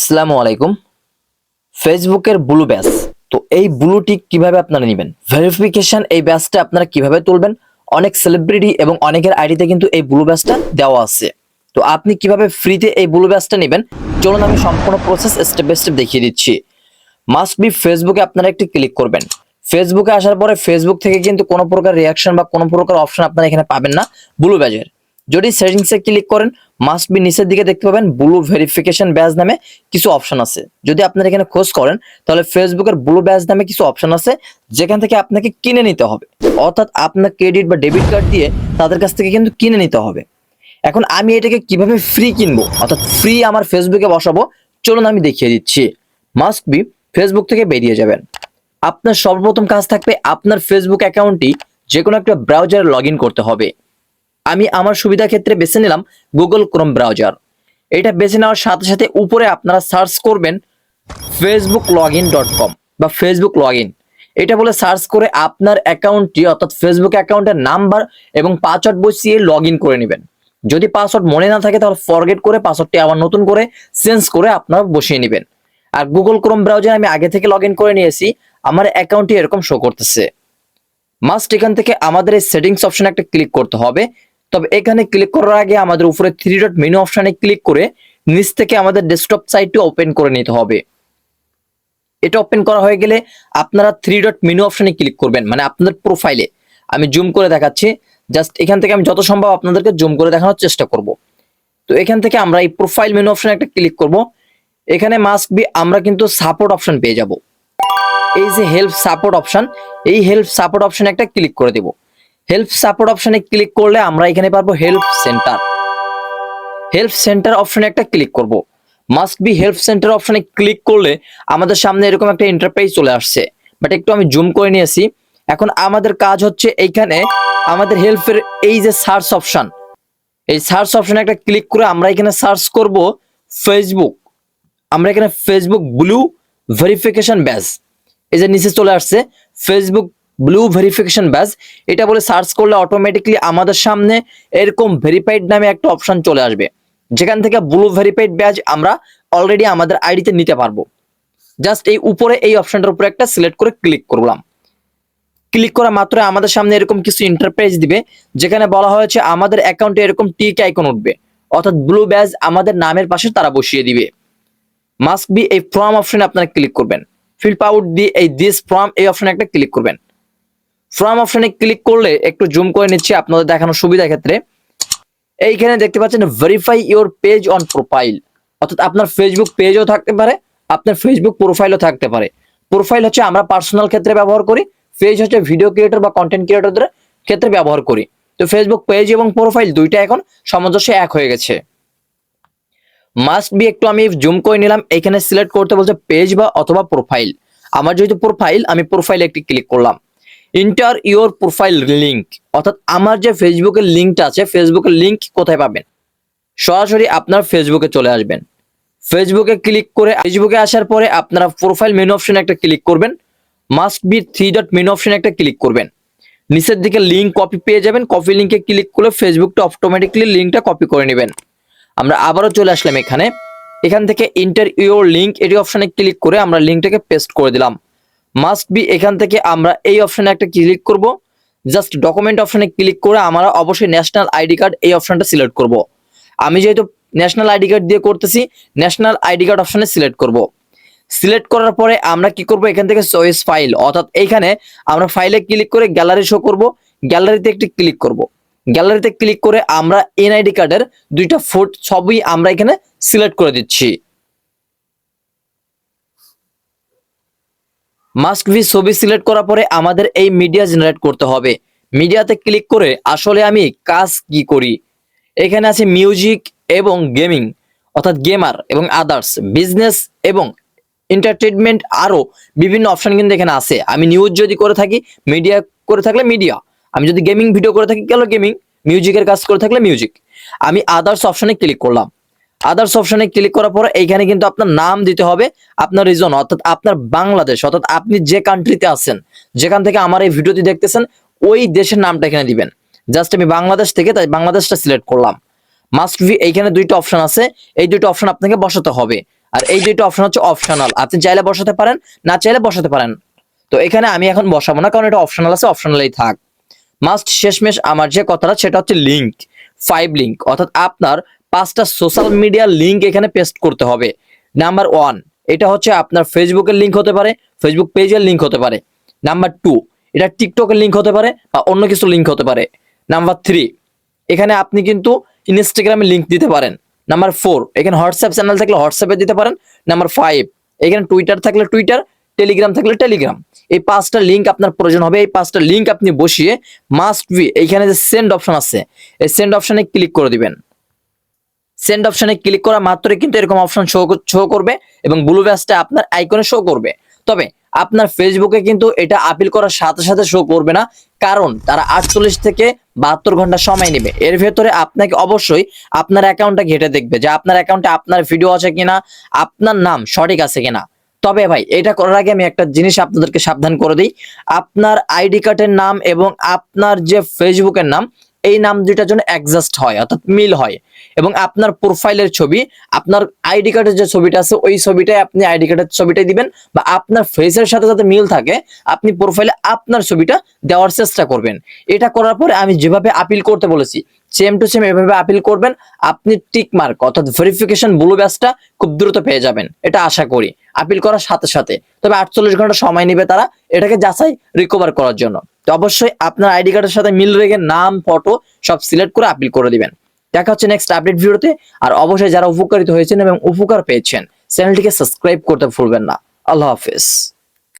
আসসালামু আলাইকুম। ফেসবুকের ব্লু ব্যাস। তো এই ব্লু টিক কীভাবে আপনারা নেবেন? ভেরিফিকেশন এই ব্যাসটা আপনারা কীভাবে তুলবেন? অনেক সেলিব্রিটি এবং অনেকের আইডিতে কিন্তু এই ব্লু ব্যাসটা দেওয়া আছে। তো আপনি কীভাবে ফ্রিতে এই ব্লু ব্যাসটা নেবেন? চলুন আমি সম্পূর্ণ প্রসেস স্টেপ বাই স্টেপ দেখিয়ে দিচ্ছি। মাস্ট বি ফেসবুকে আপনারা একটি ক্লিক করবেন। ফেসবুকে আসার পরে ফেসবুক থেকে কিন্তু কোনো প্রকার রিয়াকশন বা কোনো প্রকার অপশন আপনারা এখানে পাবেন না ব্লু ব্যাজের যদি সেটিংসে ক্লিক করেন মাস্ট বি নিচের দিকে দেখতে পাবেন ব্লু ভেরিফিকেশন ব্যাজ নামে কিছু অপশন আছে। যদি আপনারা এখানে খোঁজ করেন, তাহলে ফেসবুকের ব্লু ব্যাজ নামে কিছু অপশন আছে, যেখান থেকে আপনাকে কিনে নিতে হবে। অর্থাৎ আপনার ক্রেডিট বা ডেবিট কার্ড দিয়ে তাদের কাছ থেকে কিন্তু কিনে নিতে হবে। এখন আমি এটাকে কীভাবে ফ্রি কিনবো? অর্থাৎ ফ্রি আমার ফেসবুকে বসাবো, চলুন আমি দেখিয়ে দিচ্ছি। মাস্ট বি ফেসবুক থেকে বেরিয়ে যাবেন। আপনার সর্বপ্রথম কাজ থাকবে আপনার ফেসবুক অ্যাকাউন্টটি যে কোনো একটা ব্রাউজারে লগ করতে হবে। আমি আমার সুবিধা ক্ষেত্রে বেছে নিলাম গুগল ক্রোম ব্রাউজার এটা বেছে নেওয়ার সাথে সাথে উপরে আপনারা সার্চ করবেন ফেসবুক লগ ডট কম বা ফেসবুক লগ এটা বলে সার্চ করে আপনার অ্যাকাউন্টটি অর্থাৎ ফেসবুক অ্যাকাউন্টের নাম্বার এবং পাসওয়ার্ড বসিয়ে লগ করে নেবেন। যদি পাসওয়ার্ড মনে না থাকে তাহলে ফরগেট করে পাসওয়ার্ডটি আবার নতুন করে চেঞ্জ করে আপনারা বসিয়ে নেবেন। আর গুগল ক্রোম ব্রাউজার আমি আগে থেকে লগ করে নিয়েছি, আমার অ্যাকাউন্টটি এরকম শো করতেছে। মাস্ট এখান থেকে আমাদের এই সেটিংস অপশনে একটা ক্লিক করতে হবে। তবে এখানে ক্লিক করার আগে আমাদের উপরে থ্রি ডট মেনু অপশনে ক্লিক করে নিচ থেকে আমাদের ডেস্কটপ সাইটটি ওপেন করে নিতে হবে। এটা ওপেন করা হয়ে গেলে আপনারা থ্রি ডট মেনু অপশানে ক্লিক করবেন মানে আপনাদের প্রোফাইলে আমি জুম করে দেখাচ্ছি জাস্ট এখান থেকে আমি যত সম্ভব আপনাদেরকে জুম করে দেখানোর চেষ্টা করব। তো এখান থেকে আমরা এই প্রোফাইল মেনু অপশনে একটা ক্লিক করব। এখানে মাস্ক বি আমরা কিন্তু সাপোর্ট অপশন পেয়ে যাব। এই যে হেল্প সাপোর্ট অপশন এই হেল্প সাপোর্ট অপশনে একটা ক্লিক করে দেব। হেল্প সাপোর্ট অপশনে ক্লিক করলে আমরা এখানে পারব হেল্প সেন্টার হেল্প সেন্টার অপশনে একটা ক্লিক করব। মাস্ট বি হেল্প সেন্টার অপশনে ক্লিক করলে আমাদের সামনে এরকম একটা ইন্টারপ্রাইজ চলে আসছে। বাট একটু আমি জুম করে নিয়েছি। এখন আমাদের কাজ হচ্ছে এইখানে আমাদের হেল্পের এই যে সার্চ অপশন এই সার্চ অপশনে একটা ক্লিক করে আমরা এখানে সার্চ করব ফেসবুক আমরা এখানে ফেসবুক ব্লু ভেরিফিকেশন ব্যাস এই যে নিচে চলে আসছে। ফেসবুক ব্লু ভেরিফিকেশন ব্যাজ এটা বলে সার্চ করলে অটোমেটিকলি আমাদের সামনে এরকম ভেরিফাইড নামে একটা অপশন চলে আসবে। যেখান থেকে ব্লু ভেরিফাইড ব্যাজ আমরা অলরেডি আমাদের আইডিতে নিতে পারব। জাস্ট এই উপরে এই অপশনটার উপরে একটা সিলেক্ট করে ক্লিক করলাম। ক্লিক করা মাত্র আমাদের সামনে এরকম কিছু ইন্টারপ্রাইজ দিবে, যেখানে বলা হয়েছে আমাদের অ্যাকাউন্টে এরকম টিক আইকন উঠবে। অর্থাৎ ব্লু ব্যাজ আমাদের নামের পাশে তারা বসিয়ে দিবে। মাস্ক বি এই ফর্ম অপশনে আপনারা ক্লিক করবেন। ফিল আউট দি এই দিস ফর্ম এই অপশনে একটা ক্লিক করবেন। ফর্ম অপশনে ক্লিক করলে একটু জুম করে নিচ্ছি, আপনাদের দেখানোর সুবিধার ক্ষেত্রে। এইখানে দেখতে পাচ্ছেন verify your page on profile অর্থাৎ আপনার ফেসবুক পেজও থাকতে পারে, আপনার ফেসবুক প্রোফাইলও থাকতে পারে। প্রোফাইল হচ্ছে আমরা পার্সোনাল ক্ষেত্রে ব্যবহার করি পেজ হচ্ছে ভিডিও ক্রিয়েটর বা কন্টেন্ট ক্রিয়েটরদের ক্ষেত্রে ব্যবহার করি। তো ফেসবুক পেজ এবং প্রোফাইল দুইটা এখন সামঞ্জস্য এক হয়ে গেছে। মাস্ট বি একটু আমি জুম করে নিলাম, এখানে সিলেক্ট করতে বলছে পেজ বা অথবা প্রোফাইল আমার যেহেতু প্রোফাইল আমি প্রোফাইলে একটি ক্লিক করলাম। ইন্টার ইউর প্রোফাইল লিঙ্ক অর্থাৎ আমার যে ফেসবুকের লিঙ্কটা আছে ফেসবুকের লিঙ্ক কোথায় পাবেন? সরাসরি আপনার ফেসবুকে চলে আসবেন। ফেসবুকে ক্লিক করে ফেসবুকে আসার পরে আপনারা প্রোফাইল মেনু অপশনে একটা ক্লিক করবেন। Must be three dot menu অপশনে একটা ক্লিক করবেন। নিচের দিকে লিঙ্ক কপি পেয়ে যাবেন। কপি লিঙ্কে ক্লিক করলে ফেসবুকটা অটোমেটিকলি লিঙ্কটা কপি করে নেবেন। আমরা আবারও চলে আসলাম এখানে। এখান থেকে ইন্টার ইউর লিঙ্ক এটি অপশনে ক্লিক করে আমরা লিঙ্কটাকে পেস্ট করে দিলাম। মাস্ট বি এখান থেকে আমরা এই অপশনে একটা ক্লিক করব। জাস্ট ডকুমেন্ট অপশনে ক্লিক করে আমরা অবশ্যই ন্যাশনাল আইডি কার্ড এই অপশনটা সিলেক্ট করব। আমি যেহেতু ন্যাশনাল আইডি কার্ড দিয়ে করতেছি ন্যাশনাল আইডি কার্ড অপশনে সিলেক্ট করব। সিলেক্ট করার পরে আমরা কি করব? এখান থেকে চয়েস ফাইল অর্থাৎ এইখানে আমরা ফাইলে ক্লিক করে গ্যালারি শো করব। গ্যালারিতে একটি ক্লিক করব। গ্যালারিতে ক্লিক করে আমরা এনআইডি কার্ডের দুইটা ফোট সবই আমরা এখানে সিলেক্ট করে দিচ্ছি। মাস্ক ভি ছবি সিলেক্ট করার পরে আমাদের এই মিডিয়া জেনারেট করতে হবে। মিডিয়াতে ক্লিক করে আসলে আমি কাজ কি করি? এখানে আছে মিউজিক এবং গেমিং, অর্থাৎ গেমার এবং আদার্স, বিজনেস এবং এন্টারটেনমেন্ট আরও বিভিন্ন অপশান কিন্তু এখানে আছে। আমি নিউজ যদি করে থাকি, মিডিয়া করে থাকলে মিডিয়া। আমি যদি গেমিং ভিডিও করে থাকি, গেল গেমিং। মিউজিকের কাজ করে থাকলে মিউজিক। আমি আদার্স অপশানে ক্লিক করলাম। আদার্স অপশনে ক্লিক করার পরে এইখানে কিন্তু আপনার নাম দিতে হবে, আপনার রিজন অর্থাৎ আপনার বাংলাদেশ, অর্থাৎ আপনি যে কান্ট্রিতে আছেন, যেখান থেকে আমার এই ভিডিওটি দেখতেছেন, ওই দেশের নামটা এখানে দিবেন। জাস্ট আমি বাংলাদেশ থেকে তাই বাংলাদেশটা সিলেক্ট করলাম। মাস্ট ভি এইখানে দুইটা অপশন আছে, এই দুইটা অপশন আপনাকে বসাতে হবে। আর এই দুইটা অপশন হচ্ছে অপশনাল আপনি চাইলে বসাতে পারেন, না চাইলে বসাতে পারেন। তো এখানে আমি এখন বসাবো না, কারণ এটা অপশনাল আছে অপশনালেই থাক। মাস্ট শেষমেশ আমার যে কথাটা, সেটা হচ্ছে লিঙ্ক ফাইভ লিঙ্ক অর্থাৎ আপনার পাঁচটা সোশ্যাল মিডিয়ার লিঙ্ক এখানে পেস্ট করতে হবে। নাম্বার ওয়ান, এটা হচ্ছে আপনার ফেসবুকের লিঙ্ক হতে পারে, ফেসবুক পেজের লিঙ্ক হতে পারে। নাম্বার টু, এটা টিকটকের লিঙ্ক হতে পারে বা অন্য কিছু লিঙ্ক হতে পারে। নাম্বার থ্রি, এখানে আপনি কিন্তু ইনস্টাগ্রামে লিঙ্ক দিতে পারেন। নাম্বার ফোর, এখানে হোয়াটসঅ্যাপ চ্যানেল থাকলে হোয়াটসঅ্যাপে দিতে পারেন। নাম্বার ফাইভ, এখানে টুইটার থাকলে টুইটার, টেলিগ্রাম থাকলে টেলিগ্রাম। এই পাঁচটা লিঙ্ক আপনার প্রয়োজন হবে। এই পাঁচটা লিঙ্ক আপনি বসিয়ে মাস্ট বি এইখানে যে সেন্ড অপশন আছে, এই সেন্ড অপশানে ক্লিক করে দিবেন। সেন্ড অপশনে ক্লিক করা মাত্রই কিন্তু এরকম অপশন শো শো করবে এবং ব্লু ব্যাসটা আপনার আইকনে শো করবে। তবে আপনার ফেসবুকে কিন্তু এটা আপিল করার সাথে সাথে শো করবে না, কারণ তারা আটচল্লিশ থেকে বাহাত্তর ঘণ্টা সময় নেবে। এর ভেতরে আপনাকে অবশ্যই আপনার অ্যাকাউন্টটা ঘেটে দেখবে যে আপনার অ্যাকাউন্টে আপনার ভিডিও আছে কিনা, আপনার নাম সঠিক আছে কিনা। তবে ভাই, এটা করার আগে আমি একটা জিনিস আপনাদেরকে সাবধান করে দিই। আপনার আইডি কার্ডের নাম এবং আপনার যে ফেসবুকের নাম এই নাম দুইটার জন্য অ্যাডজাস্ট হয়, অর্থাৎ মিল হয়। এবং আপনার প্রোফাইলের ছবি, আপনার আইডি কার্ডের যে ছবিটা আছে, ওই ছবিটাই আপনি আইডি কার্ডের ছবিটাই দিবেন বা আপনার ফেসের সাথে যাতে মিল থাকে, আপনি প্রোফাইলে আপনার ছবিটা দেওয়ার চেষ্টা করবেন। এটা করার পরে আমি যেভাবে আপিল করতে বলেছি সেম টু সেম এভাবে আপিল করবেন, আপনি টিক মার্ক অর্থাৎ ভেরিফিকেশন ব্লু ব্যাচটা খুব দ্রুত পেয়ে যাবেন। এটা আশা করি। আপিল করার সাথে সাথে। তবে আটচল্লিশ ঘণ্টা সময় নেবে তারা এটাকে যাচাই রিকভার করার জন্য। তো অবশ্যই আপনার আইডি কার্ডের সাথে মিল রেখে নাম ফটো সব সিলেক্ট করে আপিল করে দিবেন। দেখা হচ্ছে নেক্সট আপডেট ভিডিওতে। আর অবশ্যই যারা উপকারিত হয়েছেন এবং উপকার পেয়েছেন চ্যানেলটিকে সাবস্ক্রাইব করতে ভুলবেন না। আল্লাহ হাফেজ।